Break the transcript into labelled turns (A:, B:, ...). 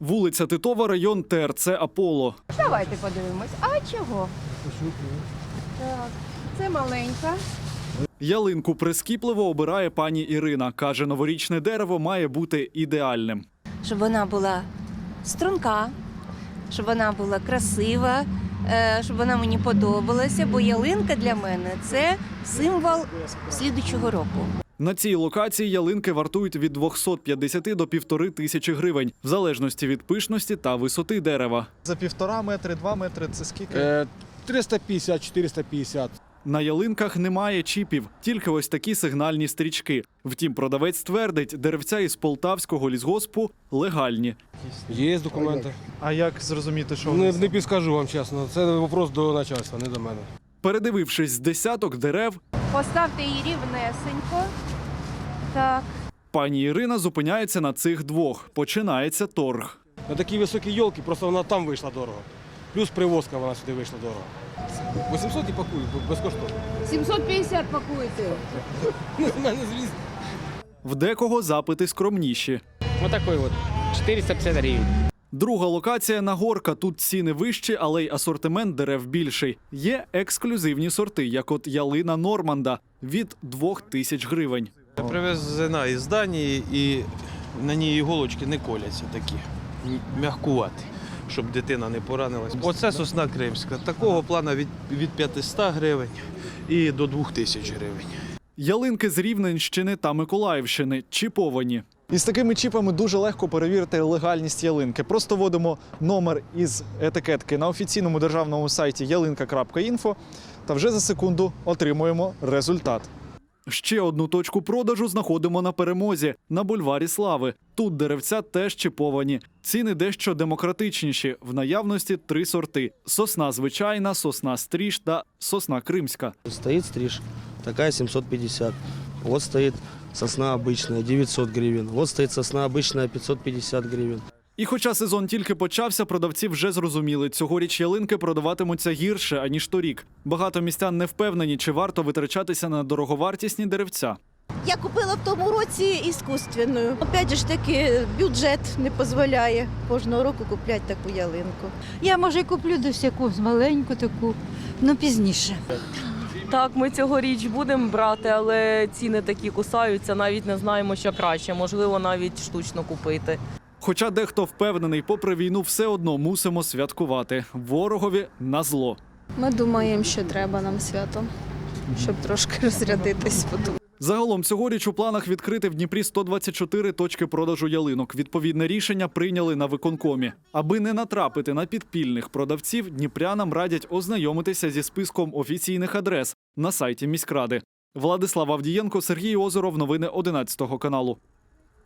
A: Вулиця Титова, район ТРЦ Аполло.
B: Давайте подивимось. А чого? Так, це маленька.
A: Ялинку прискіпливо обирає пані Ірина. Каже, новорічне дерево має бути ідеальним.
C: щоб вона була струнка, щоб вона була красива, е, щоб вона мені подобалася, бо ялинка для мене це символ слідучого року.
A: На цій локації ялинки вартують від 250 до півтори тисячі гривень, в залежності від пишності та висоти дерева.
D: За півтора метри, два метри це скільки?
E: Е, 350-450.
A: На ялинках немає чіпів, тільки ось такі сигнальні стрічки. Втім, продавець твердить, деревця із полтавського лісгоспу легальні.
E: Є документи.
D: А як зрозуміти, що
E: Не,
D: вони?
E: не підскажу вам чесно. Це вопрос до начальства, не до мене.
A: Передивившись з десяток дерев,
B: Поставте її рівнесенько. Так.
E: Пані
A: Ірина зупиняється на цих двох. Починається торг.
E: На такі високі йолки, просто вона там вийшла дорого. Плюс привозка вона сюди вийшла дорого. 800 і пакую, безкоштовно.
B: 750 пакуєте.
E: У мене зліз.
A: В декого запити скромніші.
F: Вот такой вот. 450 гривен.
A: Друга локація Нагорка. Тут ціни вищі, але й асортимент дерев більший. Є ексклюзивні сорти, як от ялина Норманда від 2 тисяч гривень.
G: Привезена із Данії і на ній іголочки не коляться такі, м- м'якуваті, щоб дитина не поранилась. Оце сосна кримська. Такого плана від, від 500 гривень і до 2000 гривень.
A: Ялинки з Рівненщини та Миколаївщини чіповані.
D: І з такими чіпами дуже легко перевірити легальність ялинки. Просто вводимо номер із етикетки на офіційному державному сайті ялинка.інфо та вже за секунду отримуємо результат.
A: Ще одну точку продажу знаходимо на перемозі на бульварі Слави. Тут деревця теж чіповані. Ціни дещо демократичніші. В наявності три сорти: сосна звичайна, сосна стріж та сосна кримська.
H: Стоит стриж, такая 750. Вот стоит сосна обычная, 900 гривен. Вот стоит сосна обычная, 550 гривен.
A: І хоча сезон тільки почався, продавці вже зрозуміли, цьогоріч ялинки продаватимуться гірше аніж торік. Багато містян не впевнені, чи варто витрачатися на дороговартісні деревця.
I: Я купила в тому році іскусственну. Опять ж таки, бюджет не дозволяє кожного року купляти таку ялинку.
J: Я може куплю десь якусь маленьку таку, ну пізніше.
K: Так, ми цьогоріч будемо брати, але ціни такі кусаються, навіть не знаємо, що краще. Можливо, навіть штучно купити.
A: Хоча дехто впевнений, попри війну, все одно мусимо святкувати ворогові на зло.
J: Ми думаємо, що треба нам свято, щоб трошки розрядитись.
A: Загалом цьогоріч у планах відкрити в Дніпрі 124 точки продажу ялинок. Відповідне рішення прийняли на виконкомі. Аби не натрапити на підпільних продавців, дніпрянам радять ознайомитися зі списком офіційних адрес на сайті міськради. Владислав Авдієнко, Сергій Озеров. Новини 11 каналу.